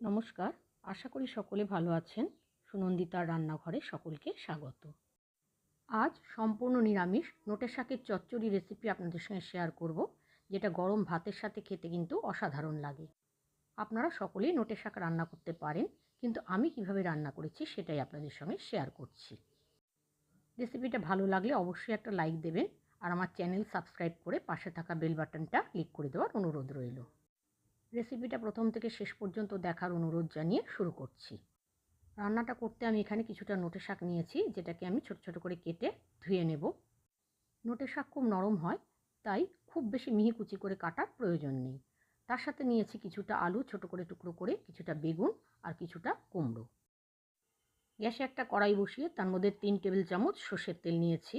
নমস্কার, আশা করি সকলে ভালো আছেন। সুনন্দিতার রান্নাঘরে সকলকে স্বাগত। আজ সম্পূর্ণ নিরামিষ নোটের শাকের চচ্চড়ি রেসিপি আপনাদের সঙ্গে শেয়ার করব, যেটা গরম ভাতের সাথে খেতে কিন্তু অসাধারণ লাগে। আপনারা সকলেই নোটের শাক রান্না করতে পারেন, কিন্তু আমি কীভাবে রান্না করেছি সেটাই আপনাদের সঙ্গে শেয়ার করছি। রেসিপিটা ভালো লাগলে অবশ্যই একটা লাইক দেবেন, আর আমার চ্যানেল সাবস্ক্রাইব করে পাশে থাকা বেল বাটনটা ক্লিক করে দেওয়ার অনুরোধ রইল। রেসিপিটা প্রথম থেকে শেষ পর্যন্ত দেখার অনুরোধ জানিয়ে শুরু করছি। রান্নাটা করতে আমি এখানে কিছুটা নোটে শাক নিয়েছি, যেটাকে আমি ছোট ছোট করে কেটে ধুয়ে নেব। নোটে শাক খুব নরম হয়, তাই খুব বেশি মিহি কুচি করে কাটার প্রয়োজন নেই। তার সাথে নিয়েছি কিছুটা আলু, ছোট করে টুকরো করে কিছুটা বেগুন আর কিছুটা কুমড়ো। গ্যাসে একটা কড়াই বসিয়ে তার মধ্যে তিন টেবিল চামচ সর্ষের তেল নিয়েছি।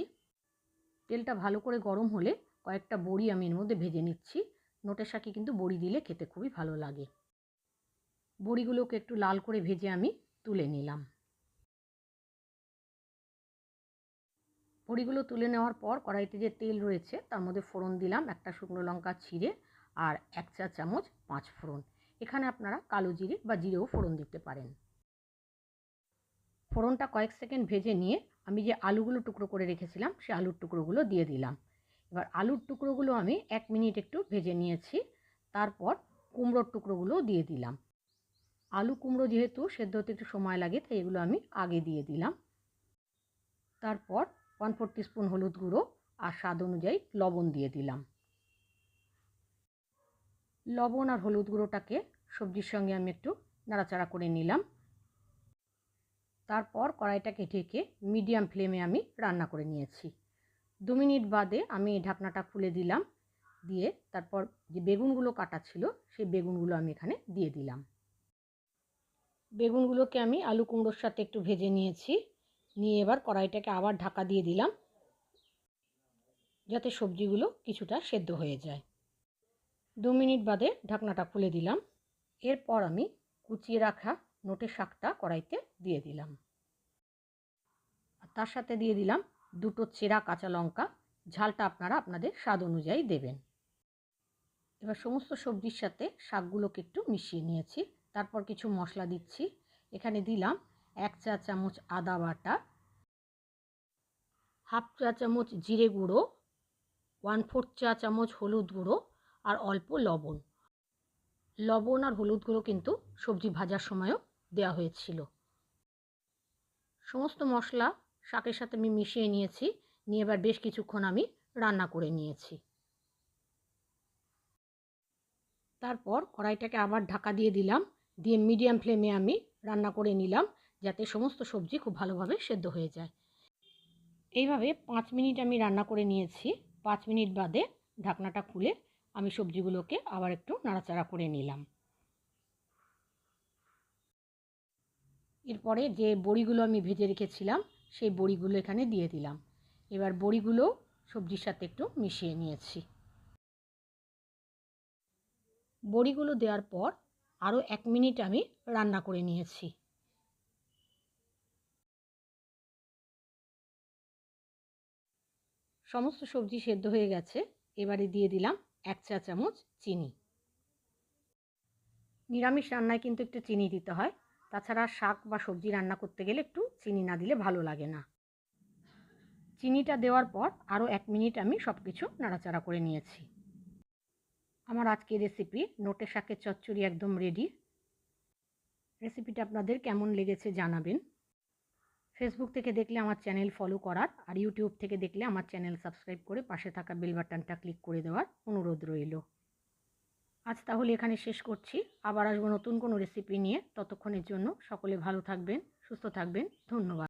তেলটা ভালো করে গরম হলে কয়েকটা বড়ি আমি এর মধ্যে ভেজে নিচ্ছি। নোটের শাকে কিন্তু বড়ি দিলে খেতে খুবই ভালো লাগে। বড়িগুলোকে একটু লাল করে ভেজে আমি তুলে নিলাম। বড়িগুলো তুলে নেওয়ার পর কড়াইতে যে তেল রয়েছে, তার মধ্যে ফোড়ন দিলাম, একটা শুকনো লঙ্কা ছিঁড়ে আর এক চা চামচ পাঁচ ফোড়ন। এখানে আপনারা কালো জিরে বা জিরেও ফোড়ন দিতে পারেন। ফোড়নটা কয়েক সেকেন্ড ভেজে নিয়ে আমি যে আলুগুলো টুকরো করে রেখেছিলাম সেই আলুর টুকরোগুলো দিয়ে দিলাম। এবার আলুর টুকরোগুলো আমি এক মিনিট একটু ভেজে নিয়েছি, তারপর কুমড়োর টুকরোগুলো দিয়ে দিলাম। আলু কুমড়ো যেহেতু সেদ্ধ হতে একটু সময় লাগে, তাই এগুলো আমি আগে দিয়ে দিলাম। তারপর ওয়ান ফোর স্পুন হলুদ গুঁড়ো আর স্বাদ অনুযায়ী লবণ দিয়ে দিলাম। লবণ আর হলুদ গুঁড়োটাকে সবজির সঙ্গে আমি একটু নাড়াচাড়া করে নিলাম। তারপর কড়াইটাকে ঢেকে মিডিয়াম ফ্লেমে আমি রান্না করে নিয়েছি। দু মিনিট বাদে আমি ঢাকনাটা খুলে দিলাম। দিয়ে তারপর যে বেগুনগুলো কাটা ছিল, সেই বেগুনগুলো আমি এখানে দিয়ে দিলাম। বেগুনগুলোকে আমি আলু কুমড়োর সাথে একটু ভেজে নিয়েছি। নিয়ে এবার কড়াইটাকে আবার ঢাকা দিয়ে দিলাম। যাতে সবজিগুলো কিছুটা সেদ্ধ হয়ে যায়। দু মিনিট বাদে ঢাকনাটা খুলে দিলাম। এরপর আমি কুচিয়ে রাখা নোটে শাকটা কড়াইতে দিয়ে দিলাম। তার সাথে দিয়ে দিলাম দুটো চেরা কাঁচা লঙ্কা, ঝালটা আপনারা আপনাদের স্বাদ অনুযায়ী দেবেন। এবার সমস্ত সবজির সাথে শাকগুলোকে একটু মিশিয়ে নিয়েছি। তারপর কিছু মশলা দিচ্ছি। এখানে দিলাম এক চা চামচ আদা বাটা, হাফ চা চামচ জিরে গুঁড়ো ওয়ান ফোর্থ চা চামচ হলুদ গুঁড়ো আর অল্প লবণ। লবণ আর হলুদ গুঁড়ো কিন্তু সবজি ভাজার সময়ও দেওয়া হয়েছিল। সমস্ত মশলা শাকের সাথে আমি মিশিয়ে নিয়েছি। নিয়ে এবার বেশ কিছুক্ষণ আমি রান্না করে নিয়েছি। তারপর কড়াইটাকে আবার ঢাকা দিয়ে দিলাম। দিয়ে মিডিয়াম ফ্লেমে আমি রান্না করে নিলাম যাতে সমস্ত সবজি খুব ভালোভাবে সেদ্ধ হয়ে যায়। এইভাবে পাঁচ মিনিট আমি রান্না করে নিয়েছি। পাঁচ মিনিট বাদে ঢাকনাটা খুলে আমি সবজিগুলোকে আবার একটু নাড়াচাড়া করে নিলাম। এরপরে যে বড়িগুলো আমি ভেজে রেখেছিলাম সেই বড়িগুলো এখানে দিয়ে দিলাম। এবার বড়িগুলো সবজির সাথে একটু মিশিয়ে নিয়েছি। বড়িগুলো দেওয়ার পর আরও এক মিনিট আমি রান্না করে নিয়েছি। সমস্ত সবজি সেদ্ধ হয়ে গেছে। এবারে দিয়ে দিলাম এক চা চামচ চিনি। নিরামিষ রান্নায় কিন্তু একটু চিনি দিতে হয়। তাছাড়া শাক বা সবজি রান্না করতে গেলে একটু চিনি না দিলে ভালো লাগে না। চিনিটা দেওয়ার পর আরও এক মিনিট আমি সব কিছু নাড়াচাড়া করে নিয়েছি। আমার আজকের রেসিপি নোটে শাকের চচ্চড়ি একদম রেডি রেসিপিটা আপনাদের কেমন লেগেছে জানাবেন। ফেসবুক থেকে দেখলে আমার চ্যানেল ফলো করার আর ইউটিউব থেকে দেখলে আমার চ্যানেল সাবস্ক্রাইব করে পাশে থাকা বেল বাটনটা ক্লিক করে দেওয়ার অনুরোধ রইল। আজ তাহলে এখানে শেষ করছি। আবার আসব নতুন কোনো রেসিপি নিয়ে। ততক্ষণের জন্য সকলে ভালো থাকবেন, সুস্থ থাকবেন। ধন্যবাদ।